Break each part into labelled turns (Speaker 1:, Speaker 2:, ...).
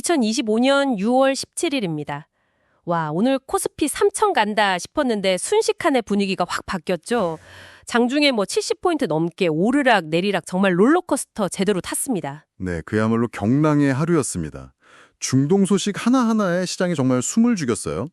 Speaker 1: 2025년 6월 17일입니다. 와, 오늘 코스피 3천 간다 싶었는데 순식간에 분위기가 확 바뀌었죠. 장중에 뭐 70포인트 넘게 오르락 내리락 정말 롤러코스터 제대로 탔습니다.
Speaker 2: 네, 그야말로 경랑의 하루였습니다. 중동 소식 하나하나에 시장이 정말 숨을 죽였어요.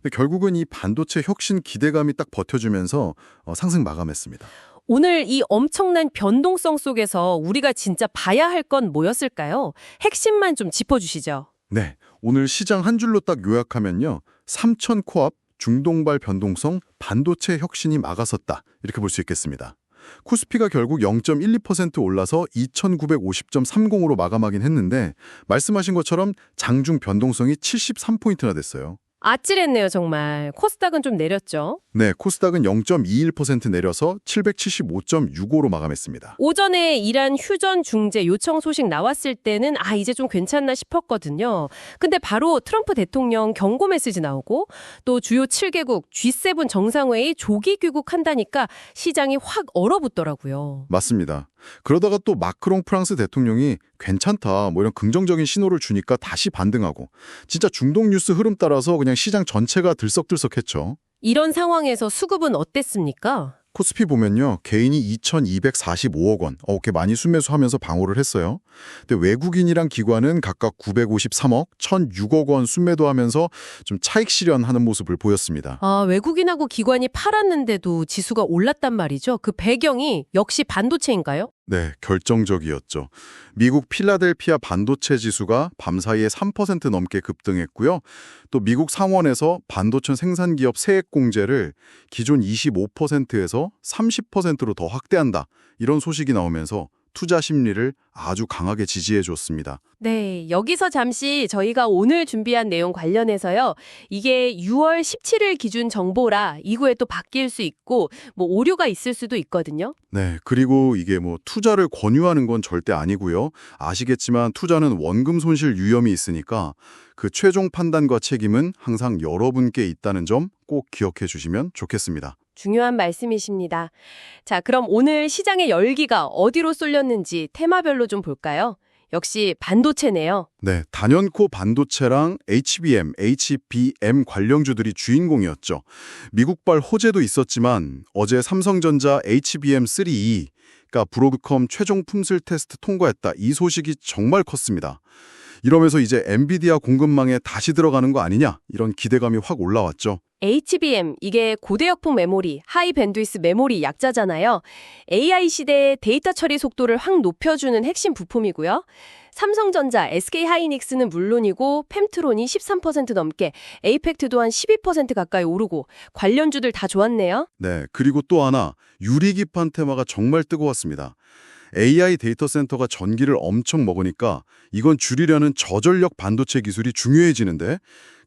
Speaker 2: 근데 결국은 이 반도체 혁신 기대감이 딱 버텨주면서 어, 상승 마감했습니다.
Speaker 1: 오늘 이 엄청난 변동성 속에서 우리가 진짜 봐야 할 건 뭐였을까요? 핵심만 좀 짚어주시죠.
Speaker 2: 네, 오늘 시장 한 줄로 딱 요약하면요. 3천 코앞 중동발 변동성 반도체 혁신이 막아섰다. 이렇게 볼 수 있겠습니다. 코스피가 결국 0.12% 올라서 2950.30으로 마감하긴 했는데 말씀하신 것처럼 장중 변동성이 73포인트나 됐어요.
Speaker 1: 아찔했네요, 정말. 코스닥은 좀 내렸죠.
Speaker 2: 네, 코스닥은 0.21% 내려서 775.65로 마감했습니다.
Speaker 1: 오전에 이란 휴전 중재 요청 소식 나왔을 때는 아 이제 좀 괜찮나 싶었거든요. 근데 바로 트럼프 대통령 경고 메시지 나오고 또 주요 7개국 G7 정상회의 조기 귀국한다니까 시장이 확 얼어붙더라고요.
Speaker 2: 맞습니다. 그러다가 또 마크롱 프랑스 대통령이 괜찮다 뭐 이런 긍정적인 신호를 주니까 다시 반등하고 진짜 중동 뉴스 흐름 따라서 그냥 시장 전체가 들썩들썩했죠.
Speaker 1: 이런 상황에서 수급은 어땠습니까?
Speaker 2: 코스피 보면요. 개인이 2,245억 원, 어, 꽤 많이 순매수하면서 방어를 했어요. 근데 외국인이랑 기관은 각각 953억, 1,006억 원 순매도 하면서 좀 차익 실현하는 모습을 보였습니다.
Speaker 1: 아, 외국인하고 기관이 팔았는데도 지수가 올랐단 말이죠. 그 배경이 역시 반도체인가요?
Speaker 2: 네, 결정적이었죠. 미국 필라델피아 반도체 지수가 밤사이에 3% 넘게 급등했고요. 또 미국 상원에서 반도체 생산 기업 세액 공제를 기존 25%에서 30%로 더 확대한다. 이런 소식이 나오면서 투자 심리를 아주 강하게 지지해 줬습니다.
Speaker 1: 네, 여기서 잠시 저희가 오늘 준비한 내용 관련해서요. 이게 6월 17일 기준 정보라 이후에 또 바뀔 수 있고 뭐 오류가 있을 수도 있거든요.
Speaker 2: 네, 그리고 이게 뭐 투자를 권유하는 건 절대 아니고요. 아시겠지만 투자는 원금 손실 위험이 있으니까 그 최종 판단과 책임은 항상 여러분께 있다는 점 꼭 기억해 주시면 좋겠습니다.
Speaker 1: 중요한 말씀이십니다. 자, 그럼 오늘 시장의 열기가 어디로 쏠렸는지 테마별로 좀 볼까요? 역시 반도체네요.
Speaker 2: 네, 단연코 반도체랑 HBM, HBM 관련주들이 주인공이었죠. 미국발 호재도 있었지만 어제 삼성전자 HBM3E, 가 브로드컴 최종 품질 테스트 통과했다. 이 소식이 정말 컸습니다. 이러면서 이제 엔비디아 공급망에 다시 들어가는 거 아니냐 이런 기대감이 확 올라왔죠.
Speaker 1: HBM, 이게 고대역폭 메모리, 하이 밴드위스 메모리 약자잖아요. AI 시대의 데이터 처리 속도를 확 높여주는 핵심 부품이고요. 삼성전자, SK하이닉스는 물론이고 펜트론이 13% 넘게, 에이펙트 또한 12% 가까이 오르고 관련주들 다 좋았네요.
Speaker 2: 네, 그리고 또 하나 유리기판 테마가 정말 뜨거웠습니다. AI 데이터 센터가 전기를 엄청 먹으니까 이건 줄이려는 저전력 반도체 기술이 중요해지는데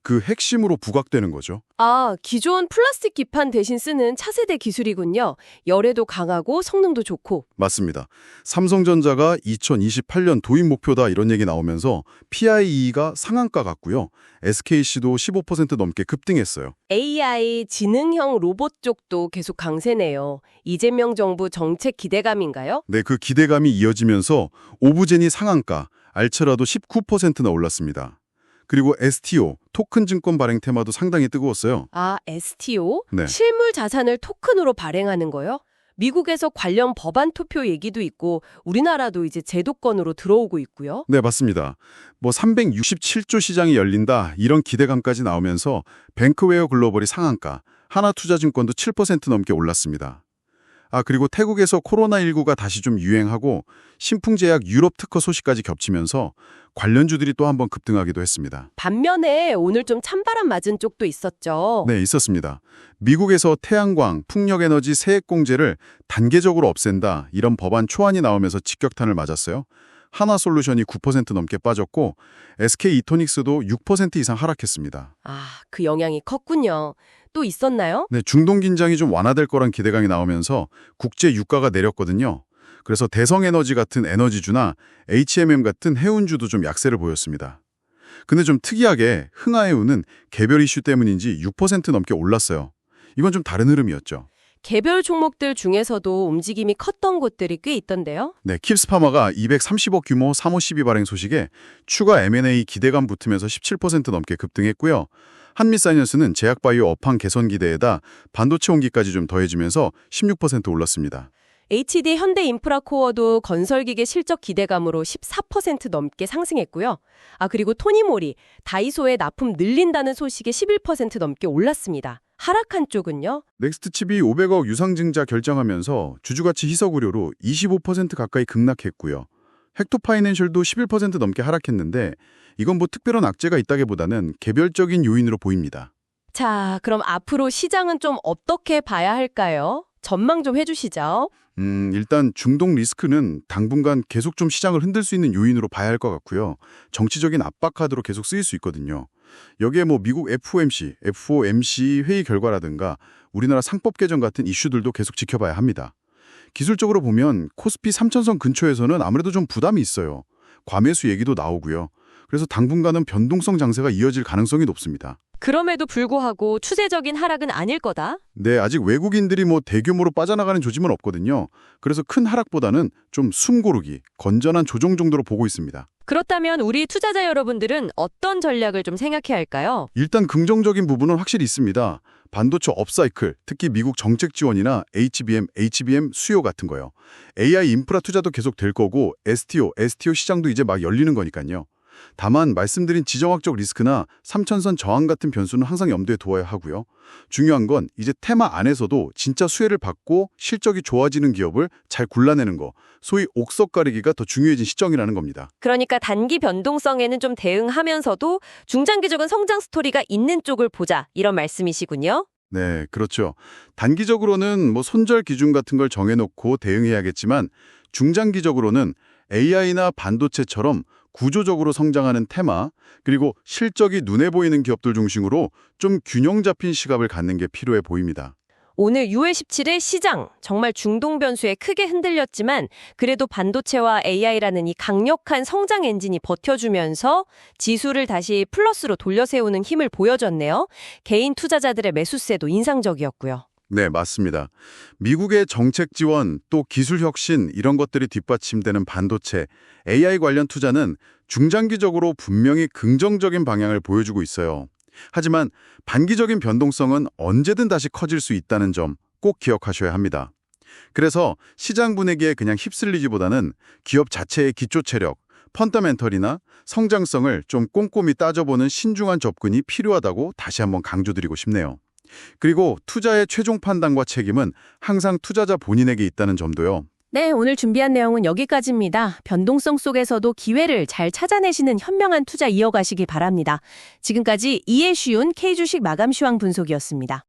Speaker 2: 그 핵심으로 부각되는 거죠.
Speaker 1: 아, 기존 플라스틱 기판 대신 쓰는 차세대 기술이군요. 열에도 강하고 성능도 좋고.
Speaker 2: 맞습니다. 삼성전자가 2028년 도입 목표다 이런 얘기 나오면서 PIE가 상한가 같고요. SKC도 15% 넘게 급등했어요.
Speaker 1: AI 지능형 로봇 쪽도 계속 강세네요. 이재명 정부 정책 기대감인가요?
Speaker 2: 네, 그 기대감이 이어지면서 오브제니 상한가, 알츠라도 19%나 올랐습니다. 그리고 STO, 토큰 증권 발행 테마도 상당히 뜨거웠어요.
Speaker 1: 아, STO?
Speaker 2: 네.
Speaker 1: 실물 자산을 토큰으로 발행하는 거요? 미국에서 관련 법안 투표 얘기도 있고 우리나라도 이제 제도권으로 들어오고 있고요.
Speaker 2: 네, 맞습니다. 뭐 367조 시장이 열린다 이런 기대감까지 나오면서 뱅크웨어 글로벌이 상한가, 하나투자증권도 7% 넘게 올랐습니다. 아, 그리고 태국에서 코로나19가 다시 좀 유행하고 신풍제약 유럽 특허 소식까지 겹치면서 관련주들이 또 한번 급등하기도 했습니다.
Speaker 1: 반면에 오늘 좀 찬바람 맞은 쪽도 있었죠.
Speaker 2: 네, 있었습니다. 미국에서 태양광, 풍력에너지 세액공제를 단계적으로 없앤다 이런 법안 초안이 나오면서 직격탄을 맞았어요. 하나솔루션이 9% 넘게 빠졌고 SK 이토닉스도 6% 이상 하락했습니다.
Speaker 1: 아, 그 영향이 컸군요. 또 있었나요?
Speaker 2: 네, 중동 긴장이 좀 완화될 거란 기대감이 나오면서 국제 유가가 내렸거든요. 그래서 대성에너지 같은 에너지주나 HMM 같은 해운주도 좀 약세를 보였습니다. 근데 좀 특이하게 흥하해운은 개별 이슈 때문인지 6% 넘게 올랐어요. 이건 좀 다른 흐름이었죠.
Speaker 1: 개별 종목들 중에서도 움직임이 컸던 곳들이 꽤 있던데요.
Speaker 2: 네, 킵스파마가 230억 규모 3호 12 발행 소식에 추가 M&A 기대감 붙으면서 17% 넘게 급등했고요. 한미사이언스는 제약바이오 업황 개선 기대에다 반도체 온기까지 좀 더해지면서 16% 올랐습니다.
Speaker 1: HD 현대인프라코어도 건설기계 실적 기대감으로 14% 넘게 상승했고요. 아 그리고 토니모리, 다이소의 납품 늘린다는 소식에 11% 넘게 올랐습니다. 하락한 쪽은요?
Speaker 2: 넥스트칩이 500억 유상증자 결정하면서 주주가치 희석 우려로 25% 가까이 급락했고요. 헥토파이낸셜도 11% 넘게 하락했는데 이건 뭐 특별한 악재가 있다기보다는 개별적인 요인으로 보입니다.
Speaker 1: 자, 그럼 앞으로 시장은 좀 어떻게 봐야 할까요? 전망 좀 해주시죠.
Speaker 2: 음, 일단 중동 리스크는 당분간 계속 좀 시장을 흔들 수 있는 요인으로 봐야 할 것 같고요. 정치적인 압박 카드로 계속 쓰일 수 있거든요. 여기에 뭐 미국 FOMC, FOMC 회의 결과라든가 우리나라 상법 개정 같은 이슈들도 계속 지켜봐야 합니다. 기술적으로 보면 코스피 3천선 근처에서는 아무래도 좀 부담이 있어요. 과매수 얘기도 나오고요. 그래서 당분간은 변동성 장세가 이어질 가능성이 높습니다.
Speaker 1: 그럼에도 불구하고 추세적인 하락은 아닐 거다.
Speaker 2: 네, 아직 외국인들이 뭐 대규모로 빠져나가는 조짐은 없거든요. 그래서 큰 하락보다는 좀 숨고르기, 건전한 조정 정도로 보고 있습니다.
Speaker 1: 그렇다면 우리 투자자 여러분들은 어떤 전략을 좀 생각해야 할까요?
Speaker 2: 일단 긍정적인 부분은 확실히 있습니다. 반도체 업사이클, 특히 미국 정책 지원이나 HBM, HBM 수요 같은 거요. AI 인프라 투자도 계속 될 거고 STO, STO 시장도 이제 막 열리는 거니까요. 다만 말씀드린 지정학적 리스크나 삼천선 저항 같은 변수는 항상 염두에 두어야 하고요. 중요한 건 이제 테마 안에서도 진짜 수혜를 받고 실적이 좋아지는 기업을 잘 골라내는 거, 소위 옥석 가리기가 더 중요해진 시점이라는 겁니다.
Speaker 1: 그러니까 단기 변동성에는 좀 대응하면서도 중장기적인 성장 스토리가 있는 쪽을 보자 이런 말씀이시군요.
Speaker 2: 네, 그렇죠. 단기적으로는 뭐 손절 기준 같은 걸 정해놓고 대응해야겠지만 중장기적으로는 AI나 반도체처럼 구조적으로 성장하는 테마, 그리고 실적이 눈에 보이는 기업들 중심으로 좀 균형 잡힌 시각을 갖는 게 필요해 보입니다.
Speaker 1: 오늘 6월 17일 시장 정말 중동 변수에 크게 흔들렸지만 그래도 반도체와 AI라는 이 강력한 성장 엔진이 버텨주면서 지수를 다시 플러스로 돌려세우는 힘을 보여줬네요. 개인 투자자들의 매수세도 인상적이었고요.
Speaker 2: 네, 맞습니다. 미국의 정책 지원, 또 기술 혁신 이런 것들이 뒷받침되는 반도체, AI 관련 투자는 중장기적으로 분명히 긍정적인 방향을 보여주고 있어요. 하지만 반기적인 변동성은 언제든 다시 커질 수 있다는 점 꼭 기억하셔야 합니다. 그래서 시장 분위기에 그냥 휩쓸리기보다는 기업 자체의 기초 체력, 펀더멘털이나 성장성을 좀 꼼꼼히 따져보는 신중한 접근이 필요하다고 다시 한번 강조드리고 싶네요. 그리고 투자의 최종 판단과 책임은 항상 투자자 본인에게 있다는 점도요.
Speaker 1: 네, 오늘 준비한 내용은 여기까지입니다. 변동성 속에서도 기회를 잘 찾아내시는 현명한 투자 이어가시기 바랍니다. 지금까지 이해 쉬운 K주식 마감 시황 분석이었습니다.